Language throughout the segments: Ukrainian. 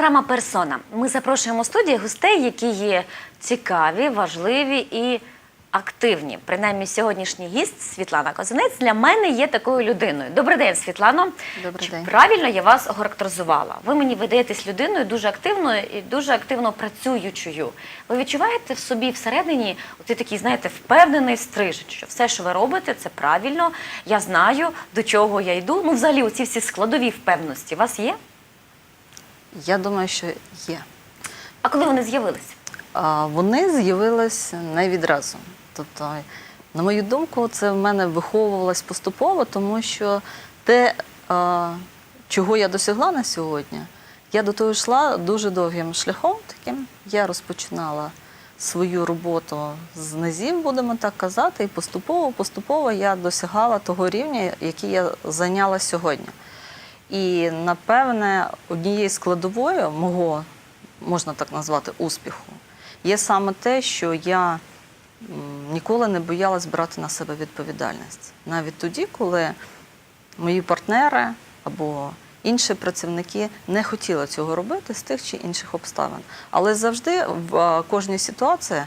програма Персона. Ми запрошуємо у студії гостей, які є цікаві, важливі і активні. Принаймні, сьогоднішній гість Світлана Козинець для мене є такою людиною. Добрий день, Світлано. Добрий Чи день. правильно я вас охарактеризувала? Ви мені видаєтесь людиною дуже активною і дуже активно працюючою. Ви відчуваєте в собі всередині ти такий, знаєте, впевнений стрижень, що все, що ви робите, це правильно. Я знаю, до чого я йду. Ну, взагалі, оці всі складові впевненості у вас є? Я думаю, що є. А коли вони з'явилися? Вони з'явились не відразу. Тобто, на мою думку, це в мене виховувалось поступово, тому що те, чого я досягла на сьогодні, я до того йшла дуже довгим шляхом таким. Я розпочинала свою роботу з низів, будемо так казати, і поступово, поступово я досягала того рівня, який я зайняла сьогодні. І напевне, однією складовою мого, можна так назвати, успіху, є саме те, що я ніколи не боялась брати на себе відповідальність. Навіть тоді, коли мої партнери або інші працівники не хотіли цього робити з тих чи інших обставин. Але завжди в кожній ситуації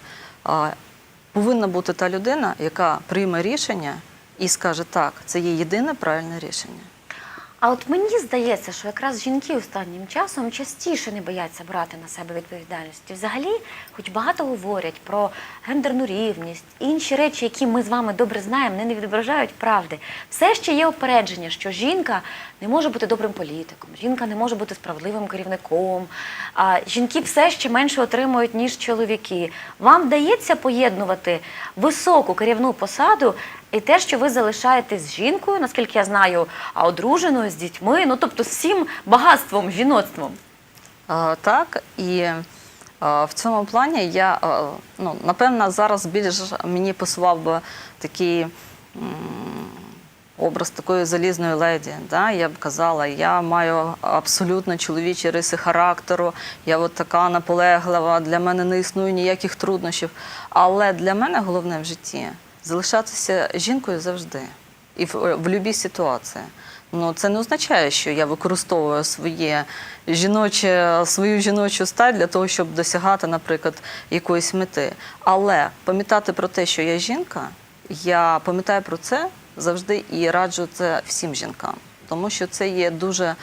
повинна бути та людина, яка прийме рішення і скаже, так, це є єдине правильне рішення. А от мені здається, що якраз жінки останнім часом частіше не бояться брати на себе відповідальності. Взагалі, хоч багато говорять про гендерну рівність, інші речі, які ми з вами добре знаємо, не відображають правди. Все ще є опередження, що жінка не може бути добрим політиком, жінка не може бути справедливим керівником. А жінки все ще менше отримують, ніж чоловіки. Вам вдається поєднувати високу керівну посаду і те, що ви залишаєтесь з жінкою, наскільки я знаю, а одруженою з дітьми, ну тобто з всім багатством, жіноцтвом. Так, і в цьому плані я, ну, напевно, зараз більш мені пасував би такий образ такої залізної леді. Да? Я б казала, я маю абсолютно чоловічі риси характеру, я от така наполеглива, для мене не існує ніяких труднощів. Але для мене головне в житті залишатися жінкою завжди і в, в будь-якій ситуації. Ну, це не означає, що я використовую своє жіноче, свою жіночу стать для того, щоб досягати, наприклад, якоїсь мети. Але пам'ятати про те, що я жінка, я пам'ятаю про це завжди і раджу це всім жінкам, тому що це є дуже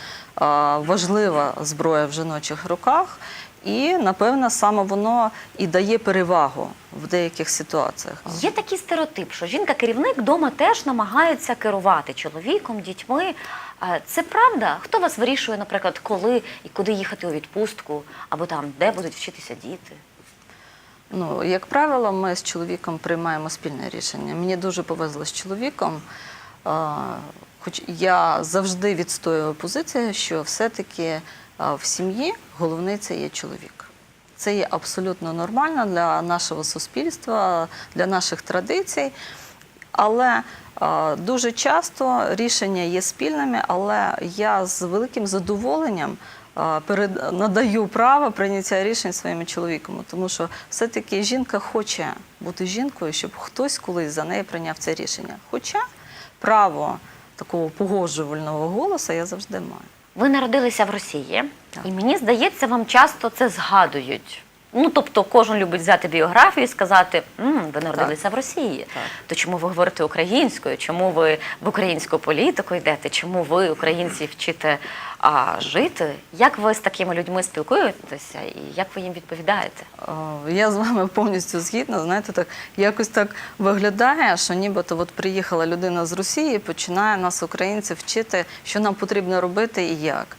важлива зброя в жіночих руках. І, напевно, саме воно і дає перевагу в деяких ситуаціях. Є такий стереотип, що жінка-керівник вдома теж намагається керувати чоловіком, дітьми. Е, Це правда? Хто вас вирішує, наприклад, коли і куди їхати у відпустку, або там де будуть вчитися діти? Ну, як правило, ми з чоловіком приймаємо спільне рішення. Мені дуже повезло з чоловіком. Хоч я завжди відстоюю позицію, що все-таки в сім'ї головний це є чоловік. Це є абсолютно нормально для нашого суспільства, для наших традицій. Але дуже часто рішення є спільними, але я з великим задоволенням перед, надаю право прийняття рішень своїм чоловіком, тому що все-таки жінка хоче бути жінкою, щоб хтось колись за неї прийняв це рішення. Хоча право такого погоджувального голосу я завжди маю. Ви народилися в Росії, Так. і мені здається, вам часто це згадують. Ну, тобто, кожен любить взяти біографію і сказати, «М, ви народилися в Росії. Так. То чому ви говорите українською? Чому ви в українську політику йдете? Чому ви, українці, вчите а, жити? Як ви з такими людьми спілкуєтеся і як ви їм відповідаєте? Е, Я з вами повністю згідна. Знаєте, так якось так виглядає, що нібито от приїхала людина з Росії і починає нас, українців, вчити, що нам потрібно робити і як.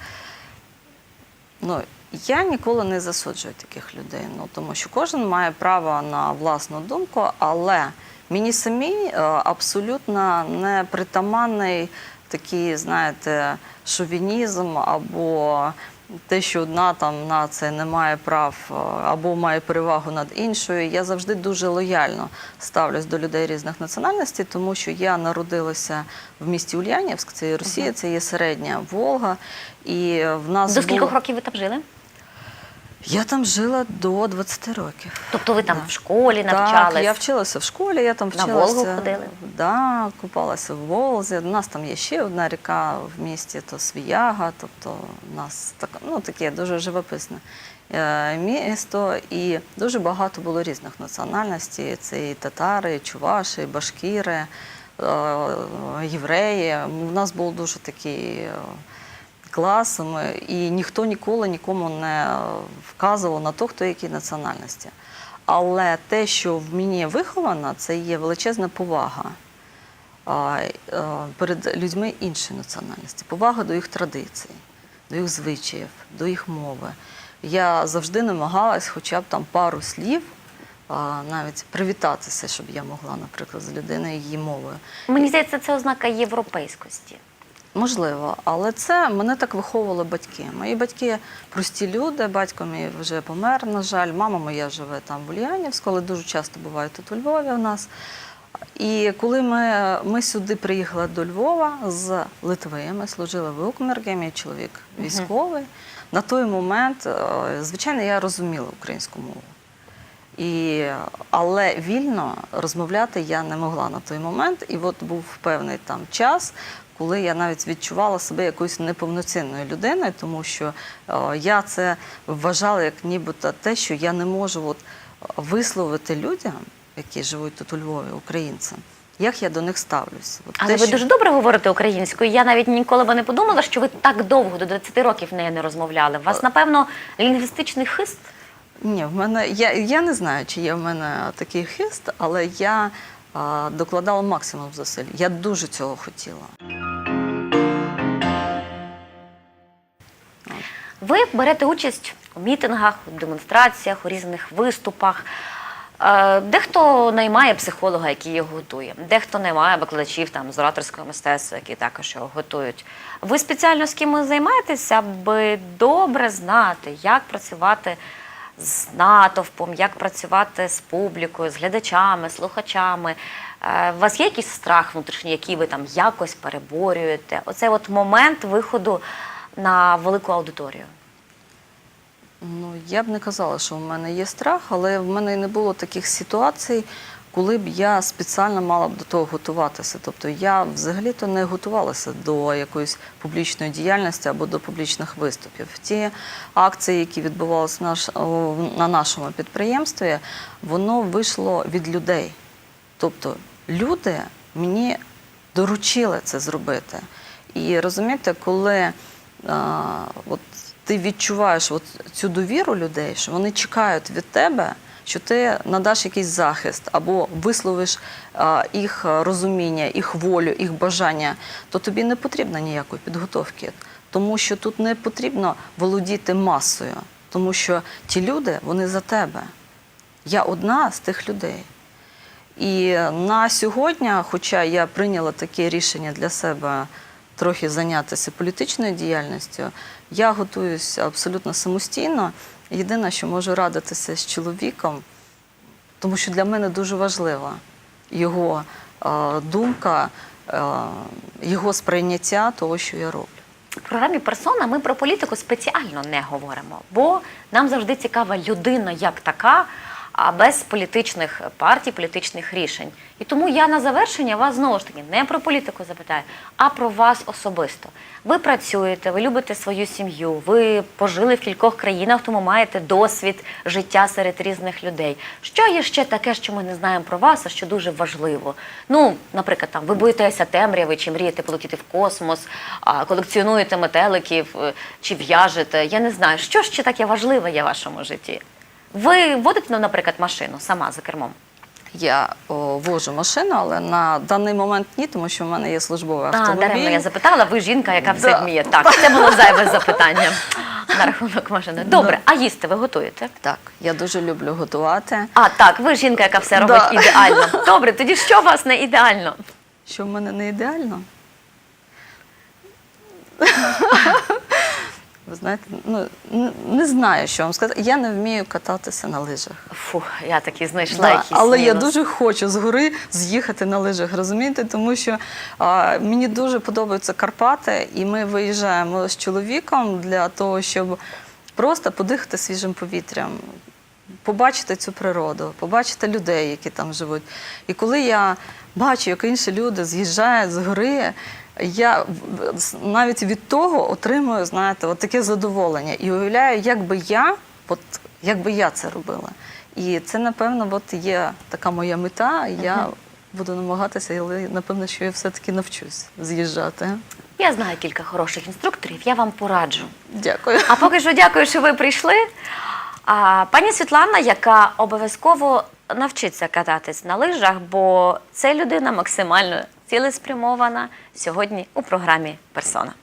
Ну, я ніколи не засуджую таких людей, ну тому що кожен має право на власну думку, але мені самій е, абсолютно не притаманний такий, знаєте, шовінізм або те, що одна там нація не має прав е, або має перевагу над іншою. Я завжди дуже лояльно ставлюсь до людей різних національностей, тому що я народилася в місті Ульянівськ, це Росія, це є середня Волга. І в нас До скількох було- років ви там жили? Я там жила до 20 років. Тобто ви там Да. в школі навчались? Так, я вчилася в школі, я там На вчилася. Волгу ходили? Да, купалася в Волзі. У нас там є ще одна ріка в місті, то Свіяга. Тобто у нас так, ну, таке дуже живописне е, місто. І дуже багато було різних національностей. Це і татари, і чуваші, і башкіри, е, євреї. У нас був дуже такий. Е, клас, ми- і ніхто ніколи нікому не вказував на то, хто якій національності. Але те, що в мені виховано, це є величезна повага е, перед людьми іншої національності, повага до їх традицій, до їх звичаїв, до їх мови. Я завжди намагалась хоча б там пару слів. Навіть привітатися, щоб я могла, наприклад, з людиною її мовою. Мені здається, це ознака європейськості. Можливо, але це мене так виховували батьки. Мої батьки прості люди, батько мій вже помер, на жаль. Мама моя живе там в Ульянівську, але дуже часто буває тут у Львові у нас. І коли ми, ми сюди приїхали до Львова з Литви, ми служили в Укмергі, мій чоловік військовий. На той момент, е, звичайно, я розуміла українську мову. І, але вільно розмовляти я не могла на той момент. І от був певний там час, коли я навіть відчувала себе якоюсь неповноцінною людиною, тому що е, я це вважала як нібито те, що я не можу от, висловити людям, які живуть тут у Львові, українцям, як я до них ставлюся. От Але те, ви що- дуже добре говорите українською. Я навіть ніколи би не подумала, що ви так довго, до 20 років нею не розмовляли. У вас, напевно, лінгвістичний хист. Ні, в мене я, я не знаю, чи є в мене такий хист, але я а, докладала максимум зусиль. Я дуже цього хотіла. Ви берете участь у мітингах, у демонстраціях, у різних виступах. Е, Дехто наймає психолога, який його готує, дехто наймає викладачів там з ораторського мистецтва, які також його готують. Ви спеціально з кимось займаєтеся, аби добре знати, як працювати з натовпом, як працювати з публікою, з глядачами, слухачами. Е, У вас є якийсь страх внутрішній, який ви там якось переборюєте? Оцей от момент виходу на велику аудиторію. Ну, я б не казала, що в мене є страх, але в мене не було таких ситуацій, коли б я спеціально мала б до того готуватися. Тобто я взагалі-то не готувалася до якоїсь публічної діяльності або до публічних виступів. Ті акції, які відбувалися на нашому підприємстві, воно вийшло від людей. Тобто люди мені доручили це зробити. І розумієте, коли а, от ти відчуваєш от цю довіру людей, що вони чекають від тебе, що ти надаш якийсь захист або висловиш а, їх розуміння, їх волю, їх бажання, то тобі не потрібно ніякої підготовки, тому що тут не потрібно володіти масою, тому що ті люди вони за тебе. Я одна з тих людей. І на сьогодні, хоча я прийняла таке рішення для себе трохи зайнятися політичною діяльністю, я готуюся абсолютно самостійно. Єдине, що можу радитися з чоловіком, тому що для мене дуже важлива його е, думка, е, його сприйняття того, що я роблю. В програмі Персона ми про політику спеціально не говоримо, бо нам завжди цікава людина як така, а без політичних партій, політичних рішень. І тому я на завершення вас знову ж таки не про політику запитаю, а про вас особисто. Ви працюєте, ви любите свою сім'ю, ви пожили в кількох країнах, тому маєте досвід життя серед різних людей. Що є ще таке, що ми не знаємо про вас, а що дуже важливо? Ну, наприклад, там ви боїтеся темряви, чи мрієте полетіти в космос, колекціонуєте метеликів е, чи в'яжете. Я не знаю, що ще таке важливе є в вашому житті. Ви водите, ну, наприклад, машину сама за кермом. Я о, вожу машину, але на даний момент ні, тому що в мене є службовий А, даремно я запитала, ви жінка, яка все Да. вміє. Так, це було зайве запитання на рахунок машини. Добре, а їсти ви готуєте? Так, я дуже люблю готувати. А, так, ви жінка, яка все робить Да. ідеально. Добре, тоді що у вас не ідеально? Що в мене не ідеально? Ви знаєте, ну не знаю, що вам сказати. Я не вмію кататися на лижах. Фу, я таки знайшла Да, якісь але я дуже хочу з гори з'їхати на лижах, розумієте? Тому що а, мені дуже подобаються Карпати, і ми виїжджаємо з чоловіком для того, щоб просто подихати свіжим повітрям, побачити цю природу, побачити людей, які там живуть. І коли я бачу, як інші люди з'їжджають з гори, я навіть від того отримую, знаєте, от таке задоволення. І уявляю, як би я, от, як би я це робила. І це, напевно, от є така моя мета. і Я буду намагатися, але напевно, що я все-таки навчусь з'їжджати. Я знаю кілька хороших інструкторів, я вам пораджу. Дякую. А поки що дякую, що ви прийшли. А, пані Світлана, яка обов'язково навчиться кататись на лижах, бо це людина максимально цілеспрямована сьогодні у програмі Персона.